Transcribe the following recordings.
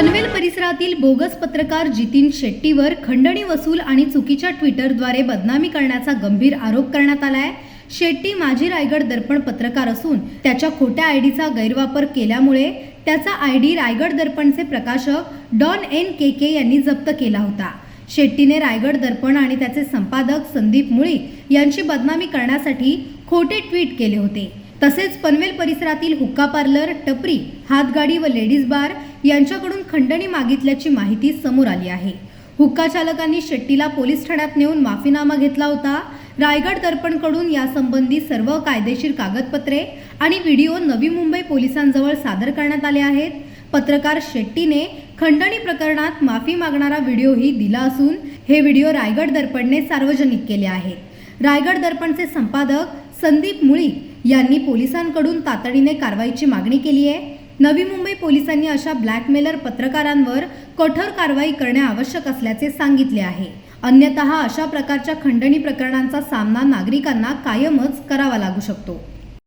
परिसरातील बोगस पत्रकार जितीन शेट्टीवर खंडणी वसूल आणि चुकीच्या ट्विटरद्वारे बदनामी करण्याचा गंभीर आरोप करण्यात आलाय. शेट्टी माजी रायगड दर्पण पत्रकार असून त्याच्या खोट्या आयडीचा गैरवापर केल्यामुळे त्याचा आयडी रायगड दर्पणचे प्रकाशक डॉन एन के के यांनी जप्त केला होता. शेट्टीने रायगड दर्पण आणि त्याचे संपादक संदीप मुळी यांची बदनामी करण्यासाठी खोटे ट्विट केले होते. तसेच पनवेल परिसरातील हुक्का पार्लर टपरी हातगाडी व लेडीज बार यांच्याकडून खंडणी मागितल्याची माहिती समोर आली आहे. हुक्का चालकांनी शेट्टीला पोलीस ठाण्यात नेऊन माफीनामा घेतला होता. रायगड दर्पणकडून यासंबंधी सर्व कायदेशीर कागदपत्रे आणि व्हिडिओ नवी मुंबई पोलिसांजवळ सादर करण्यात आले आहेत. पत्रकार शेट्टीने खंडणी प्रकरणात माफी मागणारा व्हिडिओही दिला असून हे व्हिडिओ रायगड दर्पणने सार्वजनिक केले आहेत. रायगड दर्पणचे संपादक संदीप मुळी यांनी पोलिसांकडून तातडीने कारवाईची मागणी केली आहे. नवी मुंबई पोलिसांनी अशा ब्लॅकमेलर पत्रकारांवर कठोर कारवाई करणे आवश्यक असल्याचे सांगितले आहे. अन्यतः अशा प्रकारच्या खंडणी प्रकरणांचा सामना नागरिकांना कायमच करावा लागू शकतो.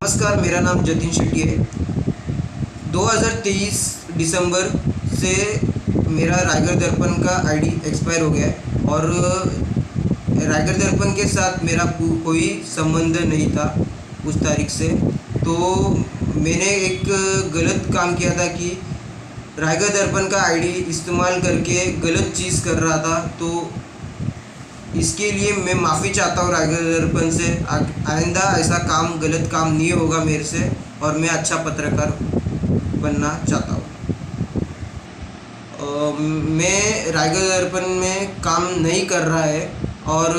नमस्कार मेरा नाम जतिन शेट्टी है। 2023 दिसंबर से मेरा रायगढ़ दर्पण का आईडी एक्सपायर हो गया है और रायगढ़ दर्पण के साथ मेरा को- कोई संबंध नहीं था। उस तारीख से। तो मैंने एक गलत काम किया था कि रायगढ़ दर्पण का आईडी इस्तेमाल करके गलत चीज़ कर रहा था। तो इसके लिए मैं माफ़ी चाहता हूँ रायगढ़ दर्पण से। आइंदा ऐसा काम, गलत काम नहीं होगा मेरे से और मैं अच्छा पत्रकार बनना चाहता हूँ। मैं रायगढ़ दर्पण में काम नहीं कर रहा है और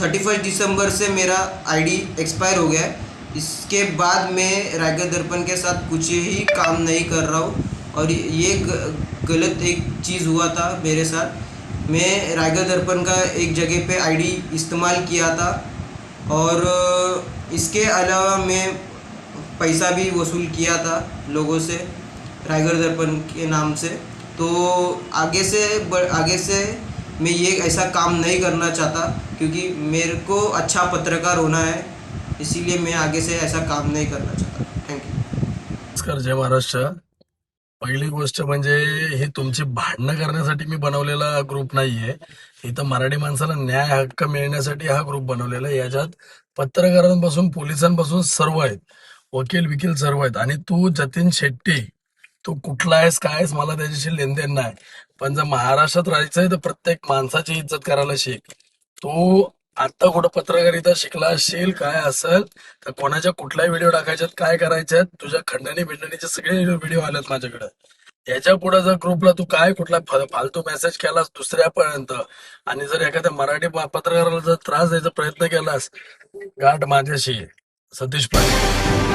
थर्टी फ़र्स्ट दिसंबर से मेरा आईडी एक्सपायर हो गया है। इसके बाद मैं रायगढ़ दर्पण के साथ कुछ ही काम नहीं कर रहा हूँ। और ये गलत एक चीज़ हुआ था मेरे साथ। मैं रायगढ़ दर्पण का एक जगह पे आईडी इस्तेमाल किया था। और इसके अलावा मैं पैसा भी वसूल किया था लोगों से, रायगढ़ दर्पण के नाम से। तो आगे से आगे से मैं ये ऐसा काम नहीं करना चाहता, क्योंकि मेरे को अच्छा पत्रकार होना है। इसीलिए मैं आगे से ऐसा काम नहीं करना चाहता। थैंक नमस्कार जय महाराष्ट्र. पहिली गोष्ट म्हणजे हे तुमची भांडणं करण्यासाठी मी बनवलेला ग्रुप नाहीये. इथं मराठी माणसाला न्याय हक्क मिळण्यासाठी हा ग्रुप बनवलेला आहे. याच्यात पत्रकारांपासून पोलिसांपासून सर्व आहेत. वकील विकील सर्व आहेत. आणि तू जतीन शेट्टी तू कुठला आहेस काय आहेस मला त्याच्याशी लेनदेन नाही. पण जर महाराष्ट्रात राहायचं आहे तर प्रत्येक माणसाची इज्जत करायला शिक. तू आता कुठं पत्रकारिता शिकला असशील काय असेल तर कोणाच्या कुठल्याही व्हिडिओ टाकायच्यात काय करायच्यात तुझ्या खंडणी बिंडणीचे सगळे व्हिडिओ आलेत माझ्याकडे. याच्यापुढे जर ग्रुपला तू काय कुठला फालतू मेसेज केलास दुसऱ्यापर्यंत आणि जर एखाद्या मराठी पत्रकाराला जर त्रास द्यायचा प्रयत्न केलास गाठ माझ्याशी सतीश पाटील.